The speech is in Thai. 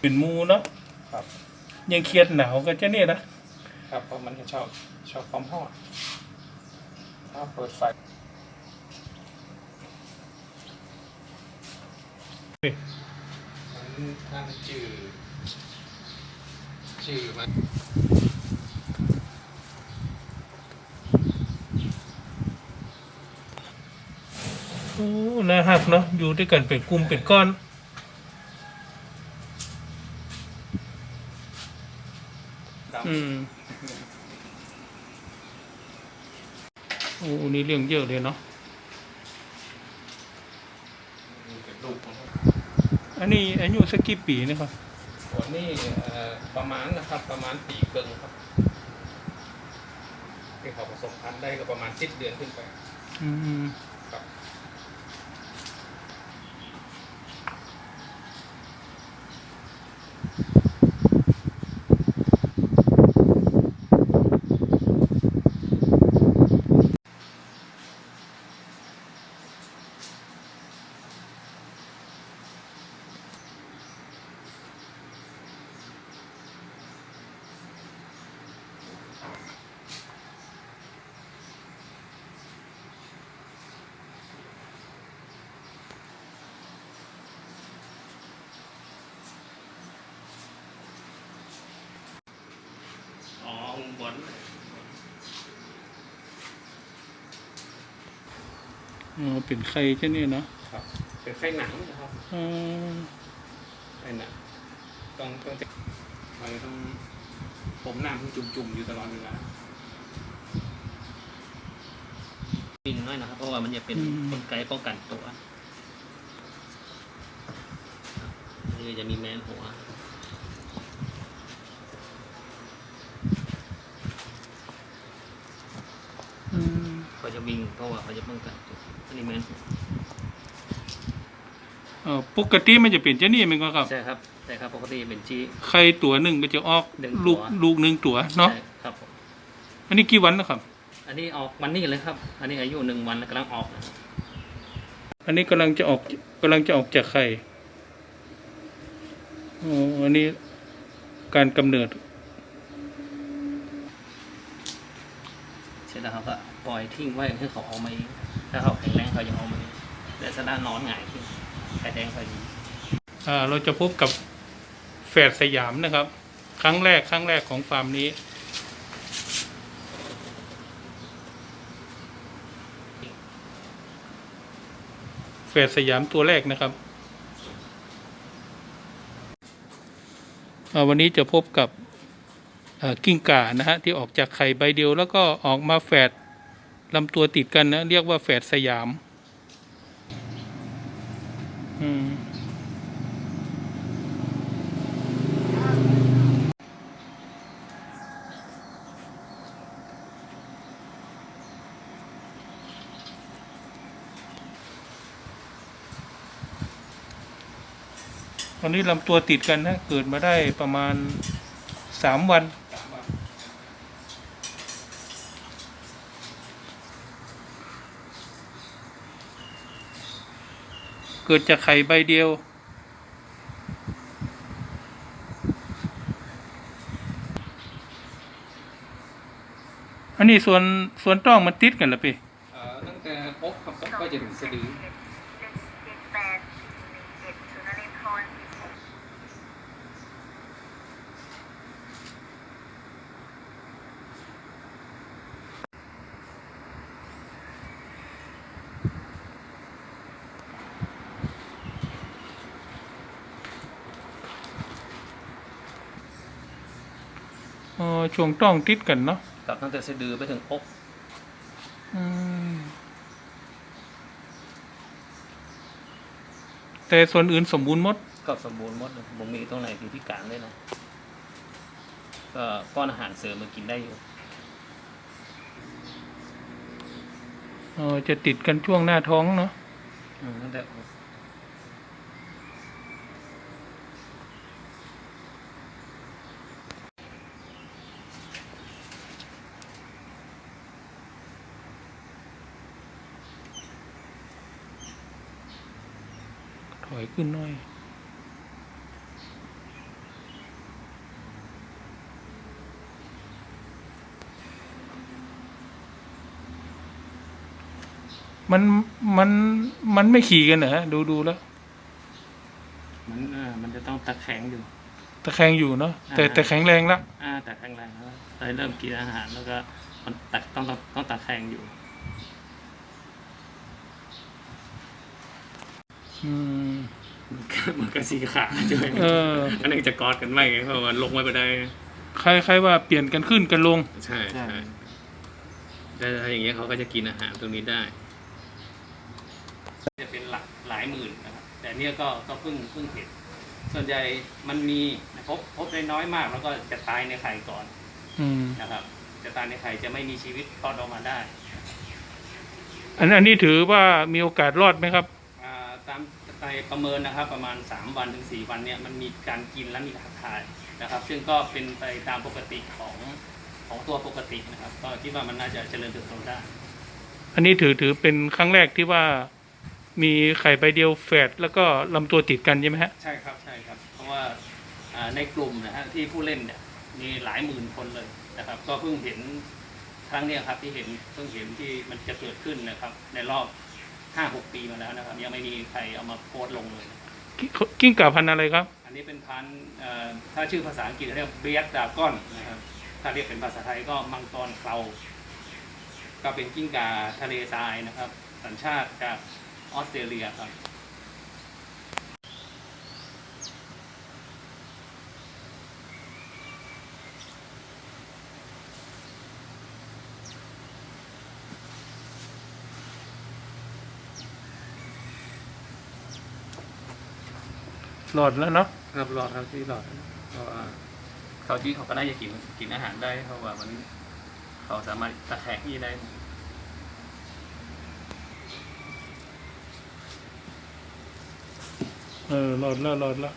เป็นหมูเนาะครับ ยังเครียดหนาวก็จะเนี่ยนะครับเพราะมันจะชอบชอบความฮอดถ้าเปิดไฟมันถ้ามันจืดจืดมันโอ้น่าหักเนาะอยู่ด้วยกันเป็นกลุ่มเป็นก้อน ดำ อืมโอ้นี่เรื่องเยอะเลยเนาะเป็นลูกของมันอันนี้อายุสักกี่ปีนะครับส่วนนี้เอ่อประมาณนะครับ ประมาณปีเกิงครับที่เขาผสมพันธุ์ได้ก็ประมาณสิบเดือนขึ้นไป อืมครับ อ๋อ องบอลอ๋อเป็นใครเช่นนี้เนาะครับ เป็นไข้หนังนะครับอืมไข้หนังต้องต้องจะมันต้องผมน้ำต้องจุ่มๆอยู่ตลอดเวลาบินน้อยนะครับเพราะว่ามันจะเป็นกลไกป้องกันตัวนี่ก็จะมีแมนหัว อืม เขาจะ วิ่งเพราะว่าเขาจะป้องกันตัวอันนี้แมนหัวเอ่อปกติมันจะเป็นเช่นนี้มันก็ครับ ใช่ครับใช่ครับปกติเป็นจีไข่ตัวหนึ่งก็จะออกหนึ่งลูกลูกหนึ่งตัวเนาะใช่ครับผมอันนี้กี่วันนะครับ อันนี้ออกวันนี้เลยครับ อันนี้อายุหนึ่งวันแล้วกำลังออกนะครับอันนี้กำลังจะออกกำลังจะออกจากไข่อ๋ออันนี้การกำเนิด เส ร็จแล้วเขาก็ปล่อยทิ้งไว้ให้เขาออกมาเองถ้าเขาแข็งแรงเขาจะออกมาเองแต่สดานอนหงายขึ้นไข่แดงเขาดีเราจะพบกับแฝดสยามนะครับ ครั้งแรกครั้งแรกของฟาร์มนี้แฝดสยามตัวแรกนะครับวันนี้จะพบกับ กิ้งก่านะฮะที่ออกจากไข่ใบเดียว แล้วก็ออกมาแฝดลำตัวติดกันนะ เรียกว่าแฝดสยามอืมตอนนี้ลำตัวติดกันนะ เกิดมาได้ประมาณสามวัน สามวัน เกิดจากไข่ใบเดียว อันนี้ส่วนส่วนต้องมันติดกันหรอพี่เอ่อตั้งแต่อกกับอกก็จะถึงสะดือ เจ็ดแปดเจ็ดสุนทรพร อ๋อ ช่วงต้องติดกันเนาะกับตั้งแต่สะดือไปถึงอกอืมแต่ส่วนอื่นสมบูรณ์หมดก็สมบูรณ์หมดเลยผมมีตรงไหนที่พิการด้วยนะก็ป้อนอาหารเสริมมากินได้อยู่อ๋อจะติดกันช่วงหน้าท้องเนาะอืมตั้งแต่ ถอยขึ้นหน่อย มันมันมันไม่ขี่กันเหรอฮะดูดูแล้ว มันเออมันจะต้องตะแคงอยู่ ตะแคงอยู่เนาะแต่แต่แข็งแรงแล้วอ่าแต่แข็งแรงแล้วเลยเริ่มกินอาหารแล้วก็มันตักต้องต้องตักแคงอยู่ มมันก็มันก็สีขาใช่ไหมเออมันยังจะกอดกันไม่ไงเพราะมันลงไม่ได้ คล้ายๆว่าเปลี่ยนกันขึ้นกันลง ใช่ใช่แต่ถ้าอย่างเงี้ยเขาก็จะกินอาหารตรงนี้ได้ จะเป็นหลักหลายหมื่นนะครับ แต่เนี่ยก็ก็เพิ่งเพิ่งเห็น ส่วนใหญ่มันมีพบพบได้น้อยมาก แล้วก็จะตายในไข่ก่อน อืมนะครับ จะตายในไข่จะไม่มีชีวิตคลอดออกมาได้ อันอันนี้ถือว่ามีโอกาสรอดไหมครับอ่าตามใน ประเมินนะครับประมาณ 3 วันถึง 4 วันเนี่ยมันมีการกินและมีการถ่ายนะครับ ซึ่งก็เป็นไปตามปกติของของตัวปกตินะครับ ก็คิดว่ามันน่าจะเจริญเติบโตได้อันนี้ถือถือเป็นครั้งแรกที่ว่ามีไข่ใบเดียวแฝดแล้วก็ลำตัวติดกันใช่ไหมฮะใช่ครับใช่ครับ เพราะว่าอ่าในกลุ่มนะฮะที่ผู้เล่นเนี่ยมีหลายหมื่นคนเลยนะครับ ก็เพิ่งเห็นครั้งเนี้ยครับที่เห็นเพิ่งเห็นที่มันจะเกิดขึ้นนะครับ ในรอบ ห้าหกปีมาแล้วนะครับ ยังไม่มีใครเอามาโพสต์ลงเลยกิ้งกิ้งก่าพันธุ์อะไรครับ อันนี้เป็นพันธุ์เอ่อถ้าชื่อภาษาอังกฤษเรียกเบียดดากอนนะครับถ้าเรียกเป็นภาษาไทยก็มังกรเคราก็เป็นกิ้งก่าทะเลทรายนะครับ สัญชาติจากออสเตรเลียครับ หลอดแล้วเนาะครับรอดครับที่รอดเพราะว่าเขาที่เขาก็น่าจะกินกินอาหารได้เพราะว่ามันเขาสามารถตะแคงนี่ได้เออหลอดแล้วหลอดแล้ว